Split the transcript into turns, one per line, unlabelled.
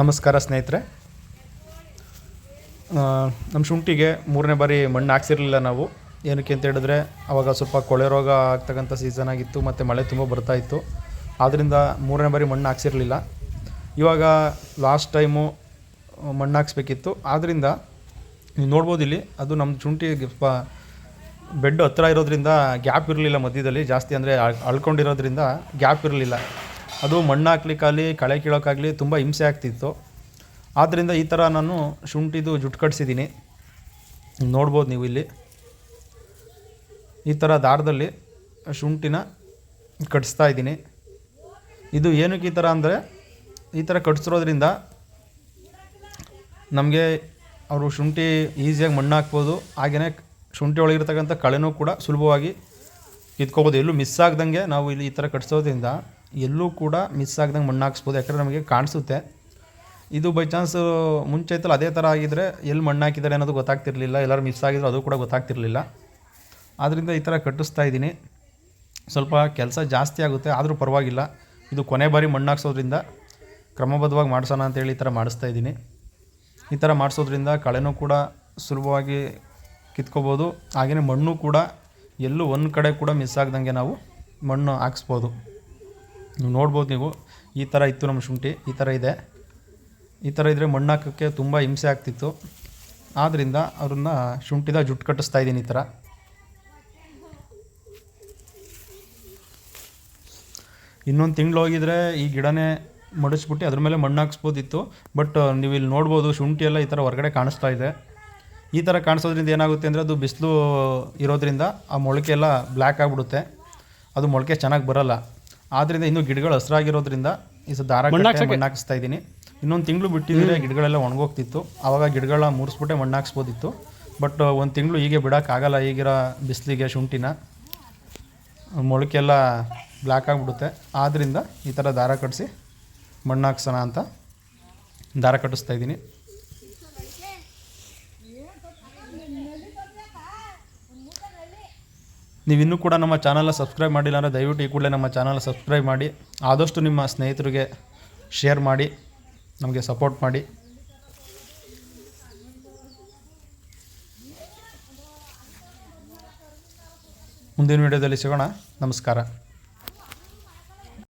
ನಮಸ್ಕಾರ ಸ್ನೇಹಿತರೆ. ನಮ್ಮ ಶುಂಠಿಗೆ ಮೂರನೇ ಬಾರಿ ಮಣ್ಣು ಹಾಕ್ಸಿರಲಿಲ್ಲ ನಾವು. ಏನಕ್ಕೆ ಅಂತ ಹೇಳಿದ್ರೆ, ಅವಾಗ ಸ್ವಲ್ಪ ಕೊಳೆ ರೋಗ ಆಗ್ತಕ್ಕಂಥ ಸೀಸನ್ ಆಗಿತ್ತು, ಮತ್ತು ಮಳೆ ತುಂಬ ಬರ್ತಾ ಇತ್ತು. ಆದ್ದರಿಂದ ಮೂರನೇ ಬಾರಿ ಮಣ್ಣು ಹಾಕ್ಸಿರಲಿಲ್ಲ. ಇವಾಗ ಲಾಸ್ಟ್ ಟೈಮು ಮಣ್ಣು ಹಾಕ್ಸ್ಬೇಕಿತ್ತು. ಆದ್ದರಿಂದ ನೀವು ನೋಡ್ಬೋದು ಇಲ್ಲಿ, ಅದು ನಮ್ಮ ಶುಂಠಿ ಸ್ವಲ್ಪ ಬೆಡ್ ಹತ್ತಿರ ಇರೋದ್ರಿಂದ ಗ್ಯಾಪ್ ಇರಲಿಲ್ಲ ಮಧ್ಯದಲ್ಲಿ, ಜಾಸ್ತಿ ಅಂದರೆ ಅಳ್ಕೊಂಡಿರೋದ್ರಿಂದ ಗ್ಯಾಪ್ ಇರಲಿಲ್ಲ. ಅದು ಮಣ್ಣು ಹಾಕ್ಲಿಕ್ಕಾಗಲಿ ಕಳೆ ಕೀಳೋಕ್ಕಾಗಲಿ ತುಂಬ ಹಿಂಸೆ ಆಗ್ತಿತ್ತು. ಆದ್ದರಿಂದ ಈ ಥರ ನಾನು ಶುಂಠಿದು ಜುಟ್ಟು ಕಟ್ಸಿದ್ದೀನಿ. ನೋಡ್ಬೋದು ನೀವು ಇಲ್ಲಿ. ಈ ಥರ ದಾರದಲ್ಲಿ ಶುಂಠಿನ ಕಟ್ಸ್ತಾ ಇದ್ದೀನಿ. ಇದು ಏನಕ್ಕೆ ಈ ಥರ ಅಂದರೆ, ಈ ಥರ ಕಟ್ಸಿರೋದ್ರಿಂದ ನಮಗೆ ಅವರು ಶುಂಠಿ ಈಸಿಯಾಗಿ ಮಣ್ಣು ಹಾಕ್ಬೋದು ಹಾಗೆಯೇ ಶುಂಠಿ ಒಳಗಿರ್ತಕ್ಕಂಥ ಕಳೆನೂ ಕೂಡ ಸುಲಭವಾಗಿ ಕಿತ್ಕೋಬೋದು. ಎಲ್ಲೂ ಮಿಸ್ ಆಗ್ದಂಗೆ ನಾವು ಇಲ್ಲಿ ಈ ಥರ ಕಟ್ಸೋದ್ರಿಂದ ಎಲ್ಲೂ ಕೂಡ ಮಿಸ್ ಆಗ್ದಂಗೆ ಮಣ್ಣು ಹಾಕ್ಸ್ಬೋದು ಯಾಕಂದರೆ ನಮಗೆ ಕಾಣಿಸುತ್ತೆ. ಇದು ಬೈ ಚಾನ್ಸ್ ಮುಂಚೆ ಇತ್ತಲ್ಲ ಅದೇ ಥರ ಆಗಿದ್ದರೆ ಎಲ್ಲಿ ಮಣ್ಣು ಹಾಕಿದ್ದಾರೆ ಅನ್ನೋದು ಗೊತ್ತಾಗ್ತಿರ್ಲಿಲ್ಲ. ಎಲ್ಲರೂ ಮಿಸ್ ಆಗಿದ್ರು ಅದು ಕೂಡ ಗೊತ್ತಾಗ್ತಿರ್ಲಿಲ್ಲ. ಆದ್ದರಿಂದ ಈ ಥರ ಕಟ್ಟಿಸ್ತಾ ಇದ್ದೀನಿ. ಸ್ವಲ್ಪ ಕೆಲಸ ಜಾಸ್ತಿ ಆಗುತ್ತೆ, ಆದರೂ ಪರವಾಗಿಲ್ಲ. ಇದು ಕೊನೆ ಬಾರಿ ಮಣ್ಣು ಹಾಕ್ಸೋದ್ರಿಂದ ಕ್ರಮಬದ್ಧವಾಗಿ ಮಾಡಿಸೋಣ ಅಂತೇಳಿ ಈ ಥರ ಮಾಡಿಸ್ತಾ ಇದ್ದೀನಿ. ಈ ಥರ ಮಾಡಿಸೋದ್ರಿಂದ ಕಳೆನೂ ಕೂಡ ಸುಲಭವಾಗಿ ಕಿತ್ಕೋಬೋದು. ಹಾಗೆಯೇ ಮಣ್ಣು ಕೂಡ ಎಲ್ಲೂ ಒಂದು ಕಡೆ ಕೂಡ ಮಿಸ್ ಆಗ್ದಂಗೆ ನಾವು ಮಣ್ಣು ಹಾಕ್ಸ್ಬೋದು. ನೀವು ನೋಡ್ಬೋದು ನೀವು. ಈ ಥರ ಇತ್ತು ನಮ್ಮ ಶುಂಠಿ, ಈ ಥರ ಇದೆ. ಈ ಥರ ಇದ್ದರೆ ಮಣ್ಣು ಹಾಕೋಕ್ಕೆ ತುಂಬ ಹಿಂಸೆ ಆಗ್ತಿತ್ತು. ಆದ್ದರಿಂದ ಅವ್ರನ್ನ ಶುಂಠಿದ ಜುಟ್ಟು ಕಟ್ಟಿಸ್ತಾ ಇದ್ದೀನಿ ಈ ಥರ ಇನ್ನೊಂದು ತಿಂಗಳು ಹೋಗಿದ್ರೆ ಈ ಗಿಡನೇ ಮಡಿಸ್ಬಿಟ್ಟು ಅದ್ರ ಮೇಲೆ ಮಣ್ಣು ಹಾಕ್ಸ್ಬೋದಿತ್ತು. ಬಟ್ ನೀವು ಇಲ್ಲಿ ನೋಡ್ಬೋದು ಶುಂಠಿ ಎಲ್ಲ ಈ ಥರ ಹೊರಗಡೆ ಕಾಣಿಸ್ತಾ ಇದೆ. ಈ ಥರ ಕಾಣಿಸೋದ್ರಿಂದ ಏನಾಗುತ್ತೆ ಅಂದರೆ ಅದು ಬಿಸಿಲು ಇರೋದ್ರಿಂದ ಆ ಮೊಳಕೆ ಎಲ್ಲ ಬ್ಲ್ಯಾಕ್ ಆಗಿಬಿಡುತ್ತೆ. ಅದು ಮೊಳಕೆ ಚೆನ್ನಾಗಿ ಬರಲ್ಲ. ಆದ್ದರಿಂದ ಇನ್ನು ಗಿಡಗಳು ಹಸಿರಾಗಿರೋದ್ರಿಂದ ಈ ಸ ದಾರ ಕಟ್ಟೆ ಮಣ್ಣು ಹಾಕಿಸ್ತಾ ಇದ್ದೀನಿ. ಇನ್ನೊಂದು ತಿಂಗಳು ಬಿಟ್ಟಿದ್ರೆ ಗಿಡಗಳೆಲ್ಲ ಒಣಗೋಗ್ತಿತ್ತು. ಆವಾಗ ಗಿಡಗಳ ಮುರಿಸ್ಬಿಟ್ಟೆ ಮಣ್ಣು ಹಾಕ್ಸ್ಬೋದಿತ್ತು ಬಟ್ ಒಂದು ತಿಂಗಳು ಹೀಗೆ ಬಿಡೋಕ್ಕಾಗಲ್ಲ ಈಗಿರೋ ಬಿಸಿಲಿಗೆ ಶುಂಠಿನ. ಮೊಳಕೆ ಎಲ್ಲ ಬ್ಲ್ಯಾಕ್ ಆಗಿಬಿಡುತ್ತೆ. ಆದ್ದರಿಂದ ಈ ಥರ ದಾರ ಕಟ್ಟಿಸಿ ಮಣ್ಣು ಹಾಕ್ಸೋಣ ಅಂತ ದಾರ ಕಟ್ಟಿಸ್ತಾ ಇದ್ದೀನಿ. ನೀವು ಇನ್ನೂ ಕೂಡ ನಮ್ಮ ಚಾನಲ್ನ ಸಬ್ಸ್ಕ್ರೈಬ್ ಮಾಡಿಲ್ಲ ಅಂದರೆ ದಯವಿಟ್ಟು ಈ ಕೂಡಲೇ ನಮ್ಮ ಚಾನಲ್ ಸಬ್ಸ್ಕ್ರೈಬ್ ಮಾಡಿ, ಆದಷ್ಟು ನಿಮ್ಮ ಸ್ನೇಹಿತರಿಗೆ ಶೇರ್ ಮಾಡಿ, ನಮಗೆ ಸಪೋರ್ಟ್ ಮಾಡಿ. ಮುಂದಿನ ವಿಡಿಯೋದಲ್ಲಿ ಸಿಗೋಣ. ನಮಸ್ಕಾರ.